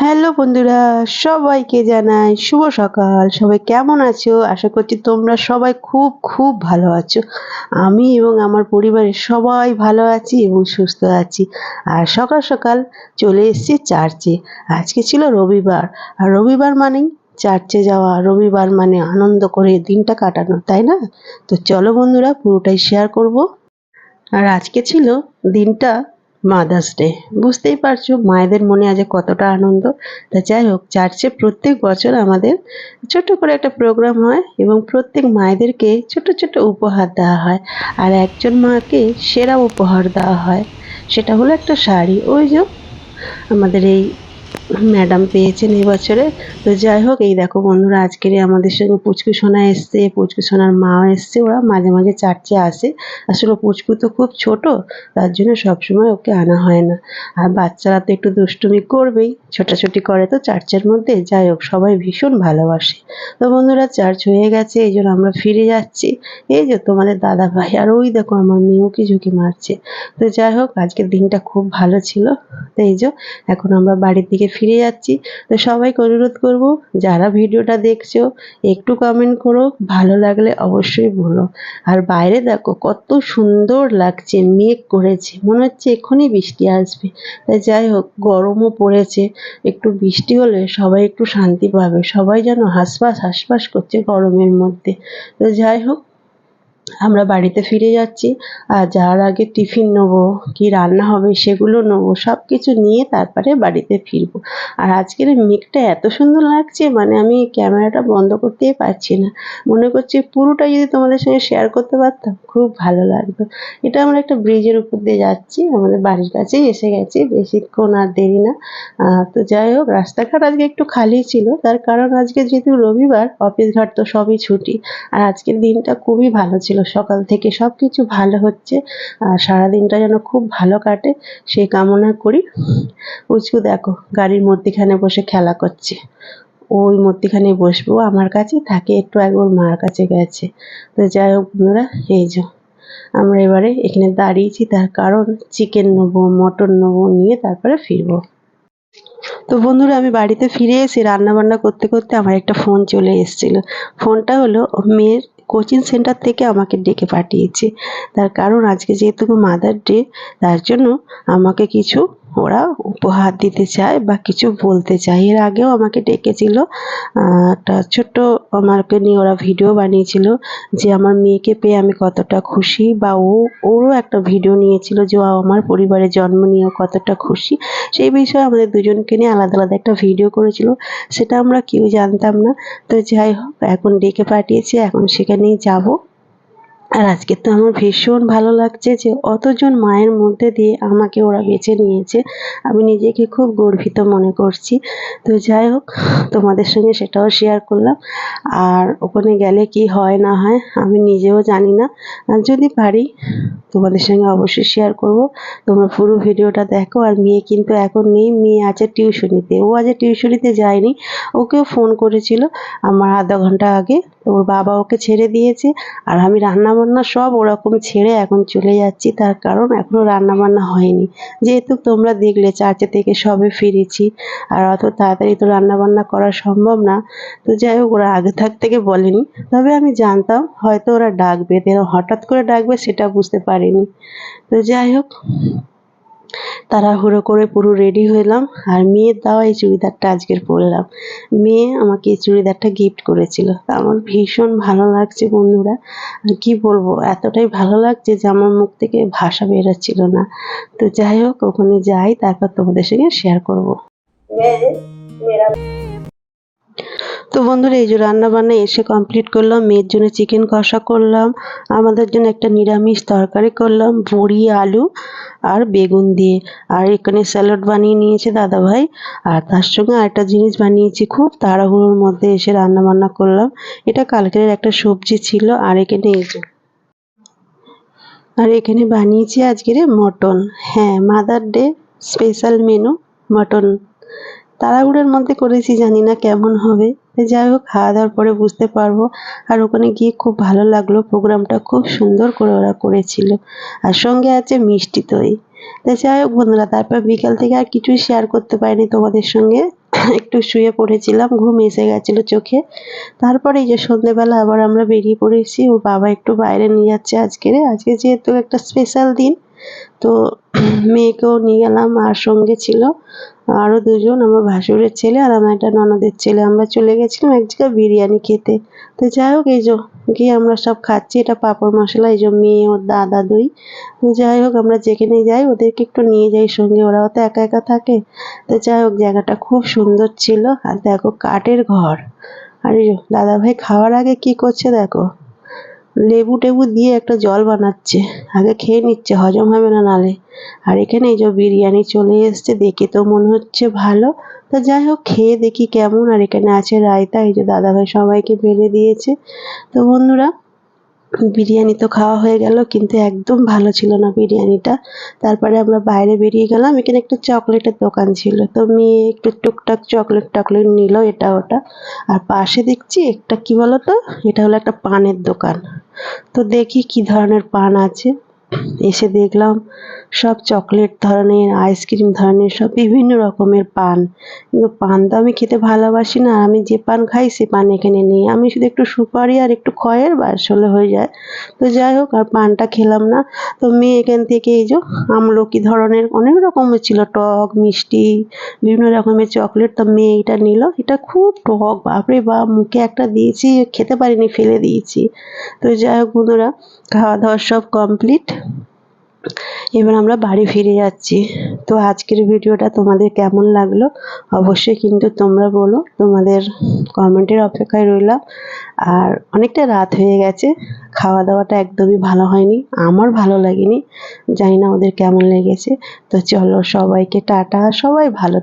Hello বন্ধুরা, সবাইকে জানাই শুভ সকাল। সবাই কেমন আছো? আশা করছি তোমরা সবাই খুব খুব ভালো আছো। আমি এবং আমার পরিবারের সবাই ভালো আছি এবং সুস্থ আছি। আর সকাল সকাল চলে এসেছি চার্চে। আজকে ছিল রবিবার। আর রবিবার মানেই চার্চে যাওয়া। রবিবার মানে আনন্দ করে দিনটা কাটানো, তাই না? তো চলো বন্ধুরা, পুরোটাই শেয়ার করব। আর আজকে ছিল দিনটা মাদার্স ডে বুঝতেই পারছ, মায়েদের মনে আজ কতটা আনন্দ। তা যাই হোক, চার্চে প্রত্যেক বছর আমাদের ছোট করে একটা প্রোগ্রাম হয় এবং প্রত্যেক মায়েদেরকে ছোট ছোট উপহার দেওয়া হয়। আর একজন মাকে সেরা উপহার দেওয়া হয়। সেটা হলো একটা শাড়ি। ওই যে আমাদের এই ম্যাডাম পেয়েছেন এই বছরে। তো যাই হোক, এই দেখো বন্ধুরা, আজকের আমাদের সঙ্গে পুচকু সোনা এসছে। পুচকু সোনার মাও এসছে, ওরা মাঝে মাঝে চার্চে আসে। আসলে পুচকু তো খুব ছোট, তার জন্য সবসময় ওকে আনা হয় না। আর বাচ্চারা তো একটু দুষ্টুমি করবেই, ছোটাছুটি করে তো চার্চের মধ্যে। যাই হোক, সবাই ভীষণ ভালোবাসে। তো বন্ধুরা, চার্চ হয়ে গেছে, এই জন্য আমরা ফিরে যাচ্ছি। এই যে তোমাদের দাদা ভাই, আর ওই দেখো আমার মেয়েও কি ঝুঁকি মারছে। তো যাই হোক, আজকের দিনটা খুব ভালো ছিল। তো এই যে, এখন আমরা বাড়ির দিকে ফিরে যাচ্ছি। তো সবাইকে অনুরোধ করব, যারা ভিডিওটা দেখছ, একটু কমেন্ট করো, ভালো লাগলে অবশ্যই বলো। আর বাইরে দেখো, কত সুন্দর লাগছে, মেঘ করেছে। মনে হচ্ছে এক্ষুনি বৃষ্টি আসবে। তাই যাই হোক, গরমও পড়েছে। একটু বৃষ্টি হলে সবাই একটু শান্তি পাবে। সবাই যেন হাসপাস হাসপাস করছে গরমের মধ্যে। তো যাই হোক আমরা বাড়িতে ফিরে যাচ্ছি, আর যাওয়ার আগে টিফিন নেব, কি রান্না হবে সেগুলো নেব সব কিছু নিয়ে তারপরে বাড়িতে ফিরবো। আর আজকের মেঘটা এত সুন্দর লাগছে মানে আমি ক্যামেরাটা বন্ধ করতেই পারছি না। মনে করছি পুরোটা যদি তোমাদের সঙ্গে শেয়ার করতে পারতাম, খুব ভালো লাগতো। এটা আমরা একটা ব্রিজের উপর দিয়ে যাচ্ছি, আমাদের বাড়ির কাছেই এসে গেছি, বেশিক্ষণ আর দেরি না। তো যাই হোক, রাস্তাঘাট আজকে একটু খালি ছিল, তার কারণ আজকে যেহেতু রবিবার, অফিস ঘাট তো সবই ছুটি। আর আজকের দিনটা খুবই ভালো ছিল। সকাল থেকে সব কিছু ভালো হচ্ছে, আর সারাদিনটা যেন খুব ভালো কাটে, সেই কামনা করি। পুচকু দেখো, গাড়ির মধ্যেখানে বসে খেলা করছে। ওই মধ্যেখানে বসবো, আমার কাছে থাকে, একটু আগে ওর মার কাছে গেছে। তো যাই হোক বন্ধুরা, এই যে, আমরা এবারে এখানে দাঁড়িয়েছি, তার কারণ চিকেন নেব, মটন নেব, নিয়ে তারপরে ফিরবো। তো বন্ধুরা, আমি বাড়িতে ফিরে এসে রান্না বান্না করতে করতে আমার একটা ফোন চলে এসেছিল। ফোনটা হলো মেয়ের কোচিং সেন্টার থেকে আমাকে ডেকে পাঠিয়েছে। তার কারণ আজকে যেহেতু মাদার ডে তার জন্য আমাকে কিছু ওরা উপহার দিতে চায় বা কিছু বলতে চায়। এর আগেও আমাকে ডেকেছিল একটা ছোট্ট আমাকে নিয়ে ওরা ভিডিও বানিয়েছিল যে আমার মেয়েকে পেয়ে আমি কতটা খুশি বা ও, ওরও একটা ভিডিও নিয়েছিল যে আমার পরিবারের জন্ম নিয়েও কতটা খুশি। সেই বিষয়ে আমাদের দুজনকে নিয়ে আলাদা আলাদা একটা ভিডিও করেছিল, সেটা আমরা কেউ জানতাম না। তো যাই হোক, এখন ডেকে পাঠিয়েছে, এখন সেখানেই যাব। আর আজকে তো আমার ভীষণ ভালো লাগছে যে অতজন মায়ের মধ্যে দিয়ে আমাকে ওরা বেছে নিয়েছে। আমি নিজেকে খুব গর্বিত মনে করছি। তো যাই হোক, তোমাদের সঙ্গে সেটাও শেয়ার করলাম। আর ওখানে গেলে কি হয় না হয় আমি নিজেও জানি না। আর যদি পারি, তোমাদের সঙ্গে অবশ্যই শেয়ার করব। তোমরা পুরো ভিডিওটা দেখো। আর মেয়ে কিন্তু এখন নেই, মেয়ে আছে টিউশনিতে। ও আজ টিউশনিতে যায়নি, ওকেও ফোন করেছিল। আমার আধা ঘণ্টা আগে। ওর বাবা ওকে ছেড়ে দিয়েছে। আর আমি রান্না বান্না সব ওরকম ছেড়ে এখন চলে যাচ্ছি। তার কারণ এখনও রান্নাবান্না হয়নি। যেহেতু তোমরা দেখলে চার্চে থেকে সবে ফিরেছি, আর অত তাড়াতাড়ি তো রান্নাবান্না করা সম্ভব না। তো যাই হোক, ওরা আগে থাক থেকে বলেনি। তবে আমি জানতাম, হয়তো ওরা ডাকবে। হঠাৎ করে ডাকবে সেটা বুঝতে পারিনি। তো যাই হোক তাড়াহুড়ো করে পুরো রেডি হলাম আর মেয়ের দেওয়া এই চুড়িদারটা আজকের পরলাম। মেয়ে আমাকে এই চুড়িদারটা গিফট করেছিল। তা আমার ভীষণ ভালো লাগছে বন্ধুরা। আর কি বলব, এতটাই ভালো লাগছে যে আমার মুখ থেকে ভাষা বেরোচ্ছিল না। তো যাই হোক, ওখানে যাই, তারপর তোমাদের সঙ্গে শেয়ার করব। তো বন্ধুরা, এই যে রান্না বান্না এসে কমপ্লিট করলাম, মেয়ের জন্য চিকেন কষা করলাম, আমাদের জন্য একটা নিরামিষ তরকারি করলাম, বড়ি, আলু আর বেগুন দিয়ে। আর এখানে স্যালাড বানিয়ে নিয়েছে দাদা ভাই, আর তার সঙ্গে আরেকটা জিনিস বানিয়েছি খুব তাড়াহুড়োর মধ্যে এসে রান্না বান্না করলাম। এটা কালকের একটা সবজি ছিল, আর এখানে এই যে, আর এখানে বানিয়েছি আজকের মটন। হ্যাঁ mother day special menu mutton. তাড়াহুড়োর মধ্যে করেছি, জানি না কেমন হবে। যাই হোক, খাওয়া দাওয়ার পরে বুঝতে পারব। আর ওখানে গিয়ে খুব ভালো লাগল, প্রোগ্রামটা খুব সুন্দর করে ওরা করেছিল। আর সঙ্গে আছে মিষ্টি দই। তাই যাই হোক বন্ধুরা, তারপর বিকাল থেকে আর কিছুই শেয়ার করতে পারিনি তোমাদের সঙ্গে। একটু শুয়ে পড়েছিলাম, ঘুম এসে গেছিল চোখে। তারপরে এই যে সন্ধেবেলা আবার আমরা বেরিয়ে পড়েছি ওর বাবা একটু বাইরে নিয়ে যাচ্ছে আজকের আজকে যেহেতু একটা স্পেশাল দিন, তো মেয়েকেও নিয়ে গেলাম আর সঙ্গে ছিল। আরও দুজন, আমার ভাসুরের ছেলে আর আমার একটা ননদের ছেলে। আমরা চলে গেছিলাম এক জায়গায় বিরিয়ানি খেতে। তো যাই হোক, এই যে গিয়ে আমরা সব খাচ্ছি। এটা পাঁপড় মশলা, এই যে মেয়ে, ওর দাদা দই। যাই হোক, আমরা যেখানে যাই, ওদেরকে একটু নিয়ে যাই সঙ্গে। ওরাও তো একা একা থাকে। তো যাই হোক, জায়গাটা খুব সুন্দর ছিল। আর দেখো, কাঠের ঘর। আর এই যে দাদাভাই খাওয়ার আগে কি করছে, দেখো। লেবু টেবু দিয়ে একটা জল বানাচ্ছে। আগে খেয়ে নিচ্ছে, হজম হবে না নালে। আর এখানে এই যে বিরিয়ানি চলে এসছে, দেখে তো মনে হচ্ছে ভালো। তো যাই হোক, খেয়ে দেখি কেমন। আর এখানে আছে রায়তা, এই যে দাদাভাই সবাইকে বেড়ে দিয়েছে। তো বন্ধুরা বিরিয়ানি তো খাওয়া হয়ে গেল, কিন্তু একদম ভালো ছিল না বিরিয়ানিটা। তারপরে আমরা বাইরে বেরিয়ে গেলাম, এখানে একটা চকলেটের দোকান ছিল। তো মেয়ে একটু টুকটাক চকলেট টকলেট নিল, এটা ওটা। আর পাশে দেখছি একটা কি বলতো? এটা হলো একটা পানের দোকান। তো দেখি কি ধরনের পান আছে। এসে দেখলাম সব চকলেট ধরনের, আইসক্রিম ধরনের, সব বিভিন্ন রকমের পান। কিন্তু পান তো আমি খেতে ভালোবাসি না আমি যে পান খাই সে পান এখানে নেই। আমি শুধু একটু সুপারি আর একটু খয়ের বাস হলে হয়ে যায়। তো যাই হোক, আর পানটা খেলাম না। তো মেয়ে এখান থেকে এই যে আমলকি ধরনের অনেক রকমের ছিল, টক, মিষ্টি, বিভিন্ন রকমের চকলেট। তো মেয়ে এটা নিল। এটা খুব টক, বাপরে বাপ, মুখে একটা দিয়েছি, খেতে পারিনি, ফেলে দিয়েছি। তো যাই হোক বন্ধুরা খাওয়া দাওয়া সব কমপ্লিট এবার আমরা বাড়ি ফিরে যাচ্ছি। তো আজকের ভিডিওটা তোমাদের কেমন লাগল? অবশ্যই কিন্তু তোমরা বলো। তোমাদের কমেন্টের অপেক্ষায় রইলাম। আর অনেকটা রাত হয়ে গেছে। খাওয়া দাওয়াটা একদমই ভালো হয়নি। আমার ভালো লাগেনি। জানি না ওদের কেমন লেগেছে। তো চলো সবাইকে টাটা। সবাই ভালো